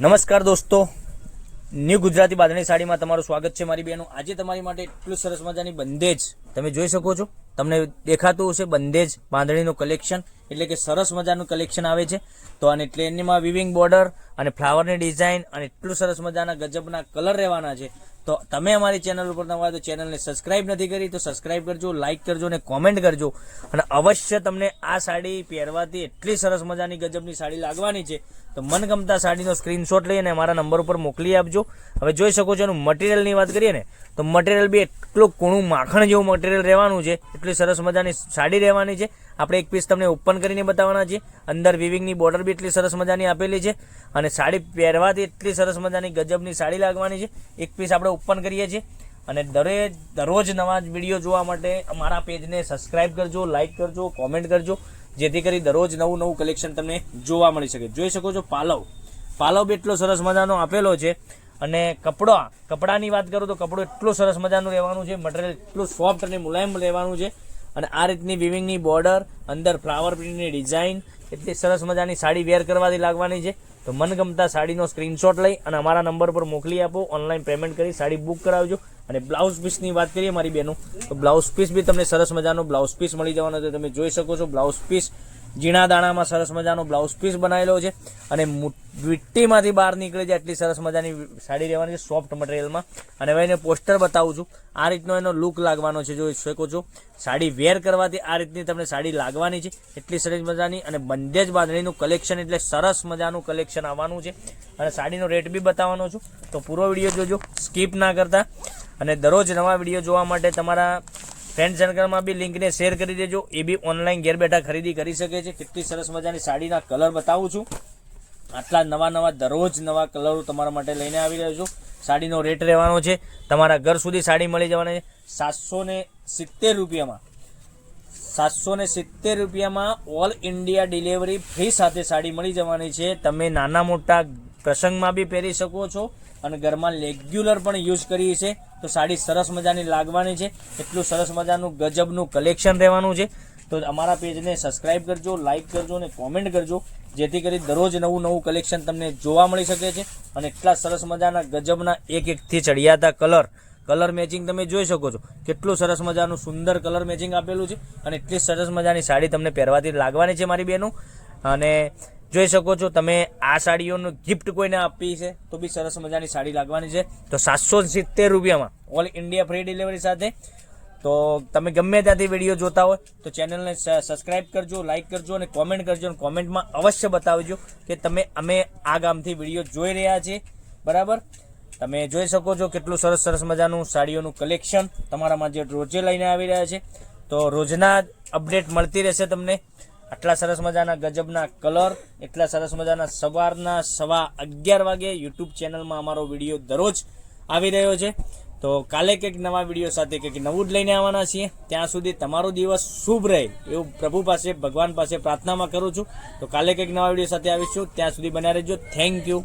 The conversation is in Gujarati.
નમસ્કાર દોસ્તો. ન્યૂ ગુજરાતી બાંધણી સાડીમાં તમારું સ્વાગત છે મારી બહેનો આજે તમારી માટે એટલું સરસ મજાની બંદેજ તમે જોઈ શકો છો. તમને દેખાતું હશે બંદેજ બાંધણીનું કલેક્શન એટલે કે સરસ મજાનું કલેક્શન આવે છે. તો અને ટ્રેનમાં વિવિંગ બોર્ડર અને ફ્લાવરની ડિઝાઇન અને એટલું સરસ મજાના ગજબના કલર રહેવાના છે. તો તમે અમારી ચેનલ ઉપર નવા તો ચેનલને સબસ્ક્રાઇબ નથી કરી, તો સબસ્ક્રાઇબ કરજો લાઇક કરજો અને કોમેન્ટ કરજો. અને અવશ્ય તમને આ સાડી પહેરવાથી એટલી સરસ મજાની ગજબની સાડી લાગવાની છે. તો મનગમતા સાડીનો સ્ક્રીનશોટ લઈ અને મારા નંબર ઉપર મોકલી આપજો. હવે જોઈ શકો છો, એનું મટીરિયલની વાત કરીએ ને, તો મટીરિયલ બી એટલું કૂણું માખણ જેવું મટીરિયલ રહેવાનું છે. એટલી સરસ મજાની સાડી રહેવાની છે. આપણે એક પીસ તમને ઓપન કરીને બતાવવાના છે. અંદર વિવિંગની બોર્ડર બી એટલી સરસ મજાની આપેલી છે અને સાડી પહેરવાથી એટલી સરસ મજાની ગજબની સાડી લાગવાની છે. એક પીસ આપણે ઓપન કરીએ છીએ અને દરેક દરરોજ નવા જ વીડિયો જોવા માટે અમારા પેજને સબસ્ક્રાઇબ કરજો લાઇક કરજો કોમેન્ટ કરજો. જેથી કરી દરરોજ નવું નવું કલેક્શન તમને જોવા મળી શકે. જોઈ શકો છો પાલવ. પાલવ બી એટલો સરસ મજાનો આપેલો છે અને કપડા, કપડાની વાત કરું તો કપડું એટલું સરસ મજાનું રહેવાનું છે. મટીરિયલ એટલું સોફ્ટ અને મુલાયમ રહેવાનું છે. અને આ રીતની વિવિંગની બોર્ડર અંદર ફ્લાવર પ્રિન્ટની ડિઝાઇન એટલી સરસ મજાની સાડી વેર કરવાથી લાગવાની છે. તો મનગમતા સાડીનો સ્ક્રીનશોટ લઈ અને અમારા નંબર પર મોકલી આપો ઓનલાઈન પેમેન્ટ કરી સાડી બુક કરાવજો. અને બ્લાઉઝ પીસની વાત કરીએ મારી બેનું, તો બ્લાઉઝ પીસ બી તમને સરસ મજાનો બ્લાઉઝ પીસ મળી જવાનો છે. તમે જોઈ શકો છો બ્લાઉઝ પીસ ઝીણા દાણામાં સરસ મજાનો બ્લાઉઝ પીસ બનાવેલો છે અને વિટ્ટીમાંથી બહાર નીકળે છે એટલી સરસ મજાની સાડી રહેવાની છે સોફ્ટ મટીરિયલમાં. અને હવે એને પોસ્ટર બતાવું છું. આ રીતનો એનો લુક લાગવાનો છે. જોઈ શકો છો, સાડી વેર કરવાથી આ રીતની તમને સાડી લાગવાની છે. એટલી સરસ મજાની અને બંધેજ બાંધણીનું કલેક્શન એટલે સરસ મજાનું કલેક્શન આવવાનું છે. અને સાડીનો રેટ બી બતાવવાનો છું. તો પૂરો વીડિયો જોજો. સ્કીપ ના કરતા. અને દરરોજ નવા વીડિયો જોવા માટે તમારા ફ્રેન્ડ સર્કલમાં બી લિંકને શેર કરી દેજો. એ બી ઓનલાઈન ઘેર બેઠા ખરીદી કરી શકે છે. કેટલી સરસ મજાની સાડીના કલર બતાવું છું. આટલા નવા નવા દરરોજ નવા કલરો તમારા માટે લઈને આવી રહ્યો છું. સાડીનો રેટ રહેવાનો છે. તમારા ઘર સુધી સાડી મળી જવાની છે. સાતસો ને સિત્તેર રૂપિયામાં સાતસો ને સિત્તેર રૂપિયામાં ઓલ ઇન્ડિયા ડિલિવરી ફ્રી સાથે સાડી મળી જવાની છે. તમે નાના મોટા પ્રસંગમાં બી પહેરી શકો છો અને ઘરમાં રેગ્યુલર પણ યુઝ કરીએ છે તો સાડી સરસ મજાની લાગવાની છે. એટલું સરસ મજાનું ગજબનું કલેક્શન રહેવાનું છે. તો અમારા પેજને સબસ્ક્રાઇબ કરજો લાઇક કરજો અને કોમેન્ટ કરજો. જેથી કરી દરરોજ નવું નવું કલેક્શન તમને જોવા મળી શકે છે. અને એટલા સરસ મજાના ગજબના એક એકથી ચડિયાતા કલર કલર મેચિંગ તમે જોઈ શકો છો. કેટલું સરસ મજાનું સુંદર કલર મેચિંગ આપેલું છે. અને એટલી સરસ મજાની સાડી તમને પહેરવાથી લાગવાની છે મારી બહેનો. અને જોઈ શકો છો, તમે આ સાડીઓનું ગિફ્ટ કોઈને આપી છે, તો બી સરસ મજાની સાડી લાગવાની છે. તો સાતસો સિત્તેર રૂપિયામાં ઓલ ઇન્ડિયા ફ્રી ડિલિવરી સાથે. તો તમે ગમે ત્યાંથી વીડિયો જોતા હોય, તો ચેનલને સબસ્ક્રાઇબ કરજો લાઇક કરજો અને કોમેન્ટ કરજો અને કોમેન્ટમાં અવશ્ય બતાવજો કે તમે, અમે આ ગામથી વીડિયો જોઈ રહ્યા છીએ. બરાબર? તમે જોઈ શકો છો કેટલું સરસ સરસ મજાનું સાડીઓનું કલેક્શન તમારામાં જે રોજે લઈને આવી રહ્યા છે. તો રોજના અપડેટ મળતી રહેશે તમને. આટલા સરસ મજાના ગજબના કલર, એટલા સરસ મજાના સવારના સવા અગિયાર વાગે યુટ્યુબ ચેનલમાં અમારો વીડિયો દરરોજ આવી રહ્યો છે. તો કાલે કંઈક નવા વીડિયો સાથે કંઈક નવું જ લઈને આવવાના છીએ. ત્યાં સુધી તમારો દિવસ શુભ રહે એવું પ્રભુ પાસે, ભગવાન પાસે પ્રાર્થનામાં કરું છું. તો કાલે કંઈક નવા વીડિયો સાથે આવીશું. ત્યાં સુધી બન્યા રહેજો. Thank you